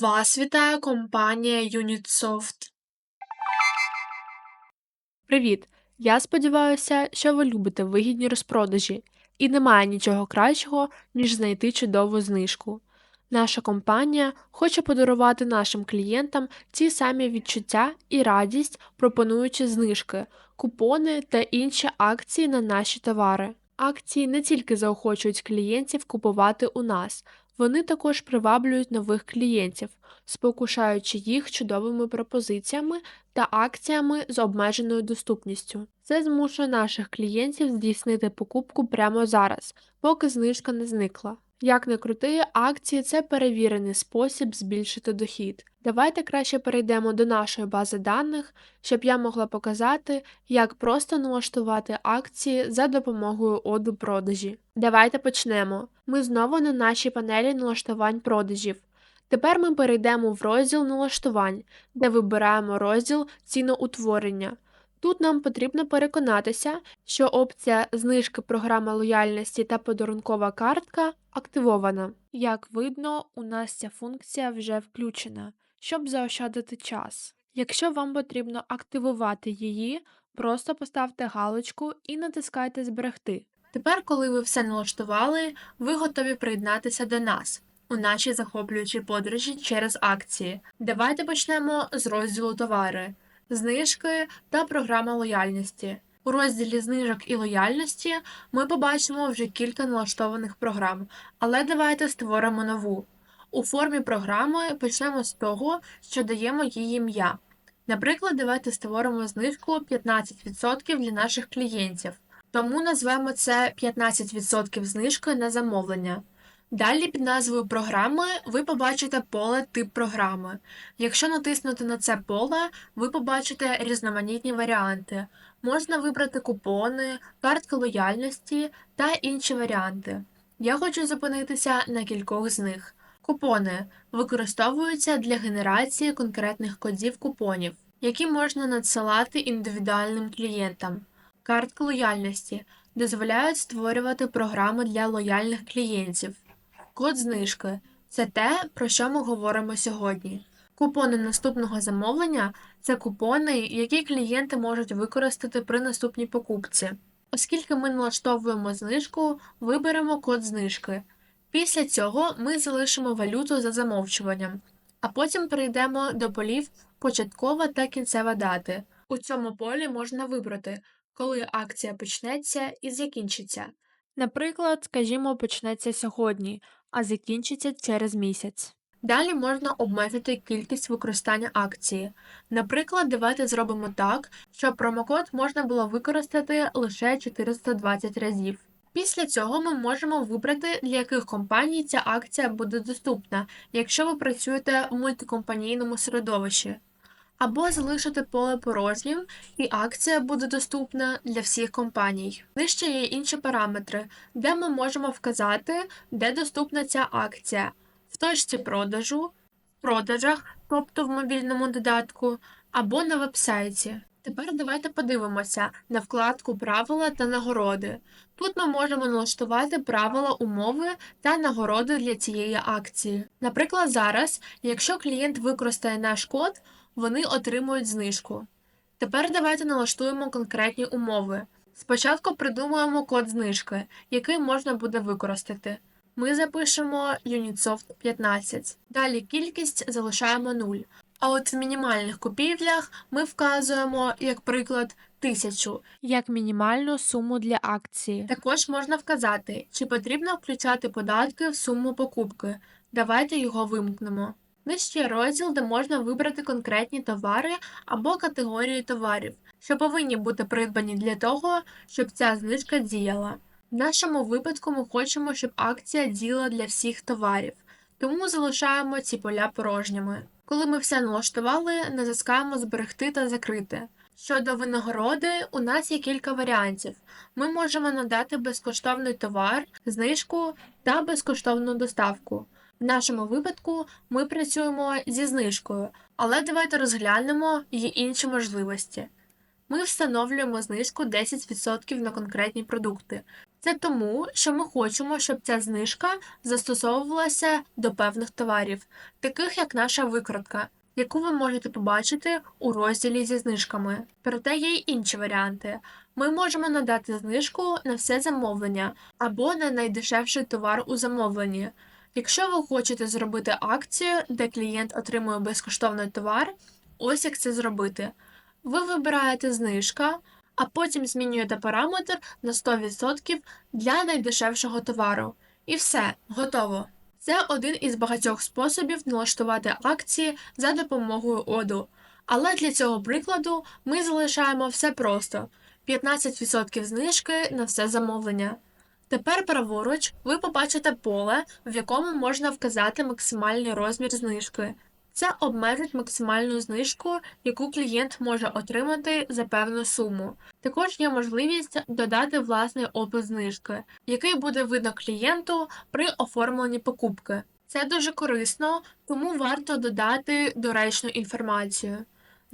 Вас вітає компанія Unitsoft. Привіт! Я сподіваюся, що ви любите вигідні розпродажі, і немає нічого кращого, ніж знайти чудову знижку. Наша компанія хоче подарувати нашим клієнтам ті самі відчуття і радість, пропонуючи знижки, купони та інші акції на наші товари. Акції не тільки заохочують клієнтів купувати у нас, вони також приваблюють нових клієнтів, спокушаючи їх чудовими пропозиціями та акціями з обмеженою доступністю. Це змушує наших клієнтів здійснити покупку прямо зараз, поки знижка не зникла. Як не крути, акції це перевірений спосіб збільшити дохід. Давайте краще перейдемо до нашої бази даних, щоб я могла показати, як просто налаштувати акції за допомогою оду продажі. Давайте почнемо. Ми знову на нашій панелі налаштувань продажів. Тепер ми перейдемо в розділ налаштувань, де вибираємо розділ ціноутворення. Тут нам потрібно переконатися, що опція знижки програми лояльності та подарункова картка активована. Як видно, у нас ця функція вже включена, щоб заощадити час. Якщо вам потрібно активувати її, просто поставте галочку і натискайте Зберегти. Тепер, коли ви все налаштували, ви готові приєднатися до нас у нашій захоплюючій подорожі через акції. Давайте почнемо з розділу товари, знижки та програма лояльності. У розділі знижок і лояльності ми побачимо вже кілька налаштованих програм, але давайте створимо нову. У формі програми почнемо з того, що даємо їй ім'я. Наприклад, давайте створимо знижку 15% для наших клієнтів, тому назвемо це 15% знижки на замовлення. Далі під назвою програми ви побачите поле тип програми. Якщо натиснути на це поле, ви побачите різноманітні варіанти. Можна вибрати купони, картки лояльності та інші варіанти. Я хочу зупинитися на кількох з них. Купони використовуються для генерації конкретних кодів купонів, які можна надсилати індивідуальним клієнтам. Картки лояльності дозволяють створювати програми для лояльних клієнтів. Код знижки це те, про що ми говоримо сьогодні. Купони наступного замовлення це купони, які клієнти можуть використати при наступній покупці. Оскільки ми налаштовуємо знижку, виберемо код знижки. Після цього ми залишимо валюту за замовчуванням, а потім перейдемо до полів початкова та кінцева дати. У цьому полі можна вибрати, коли акція почнеться і закінчиться. Наприклад, скажімо, почнеться сьогодні, а закінчиться через місяць. Далі можна обмежити кількість використання акції. Наприклад, давайте зробимо так, щоб промокод можна було використати лише 420 разів. Після цього ми можемо вибрати, для яких компаній ця акція буде доступна, якщо ви працюєте в мультикомпанійному середовищі. Або залишити поле порожнім, і акція буде доступна для всіх компаній. Нижче є інші параметри, де ми можемо вказати, де доступна ця акція в точці продажу, в продажах, тобто в мобільному додатку, або на вебсайті. Тепер давайте подивимося на вкладку Правила та нагороди. Тут ми можемо налаштувати правила умови та нагороди для цієї акції. Наприклад, зараз, якщо клієнт використає наш код, вони отримують знижку. Тепер давайте налаштуємо конкретні умови. Спочатку придумаємо код знижки, який можна буде використати. Ми запишемо Unitsoft 15. Далі кількість залишаємо 0. А от в мінімальних купівлях ми вказуємо, як приклад, 1000. Як мінімальну суму для акції. Також можна вказати, чи потрібно включати податки в суму покупки. Давайте його вимкнемо. Нижче розділ, де можна вибрати конкретні товари або категорії товарів, що повинні бути придбані для того, щоб ця знижка діяла. В нашому випадку ми хочемо, щоб акція діяла для всіх товарів, тому залишаємо ці поля порожніми. Коли ми все налаштували, натискаємо Зберегти та закрити. Щодо винагороди, у нас є кілька варіантів. Ми можемо надати безкоштовний товар, знижку та безкоштовну доставку. В нашому випадку ми працюємо зі знижкою, але давайте розглянемо її інші можливості. ми встановлюємо знижку 10% на конкретні продукти. Це тому, що ми хочемо, щоб ця знижка застосовувалася до певних товарів, таких як наша викрутка, яку ви можете побачити у розділі зі знижками. Проте є й інші варіанти. Ми можемо надати знижку на все замовлення або на найдешевший товар у замовленні. Якщо ви хочете зробити акцію, де клієнт отримує безкоштовний товар, ось як це зробити. Ви вибираєте знижка, а потім змінюєте параметр на 100% для найдешевшого товару. І все, готово. Це один із багатьох способів налаштувати акції за допомогою оду. Але для цього прикладу ми залишаємо все просто: 15% знижки на все замовлення. Тепер праворуч ви побачите поле, в якому можна вказати максимальний розмір знижки. Це обмежить максимальну знижку, яку клієнт може отримати за певну суму. Також є можливість додати власний опис знижки, який буде видно клієнту при оформленні покупки. Це дуже корисно, тому варто додати доречну інформацію.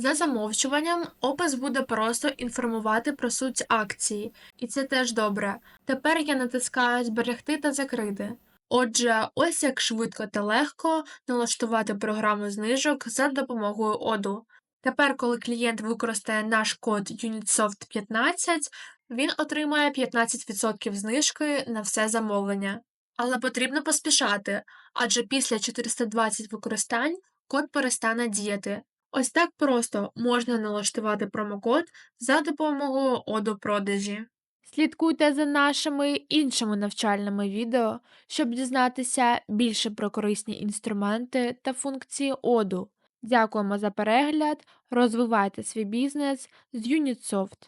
За замовчуванням, опис буде просто інформувати про суть акції, і це теж добре. Тепер я натискаю Зберегти та закрити. Отже, ось як швидко та легко налаштувати програму знижок за допомогою оду. Тепер, коли клієнт використає наш код UnitSoft 15, він отримає 15% знижки на все замовлення. Але потрібно поспішати, адже після 420 використань код перестане діяти. Ось так просто можна налаштувати промокод за допомогою оду продажі. Слідкуйте за нашими іншими навчальними відео, щоб дізнатися більше про корисні інструменти та функції оду. Дякуємо за перегляд, розвивайте свій бізнес з Unitsoft.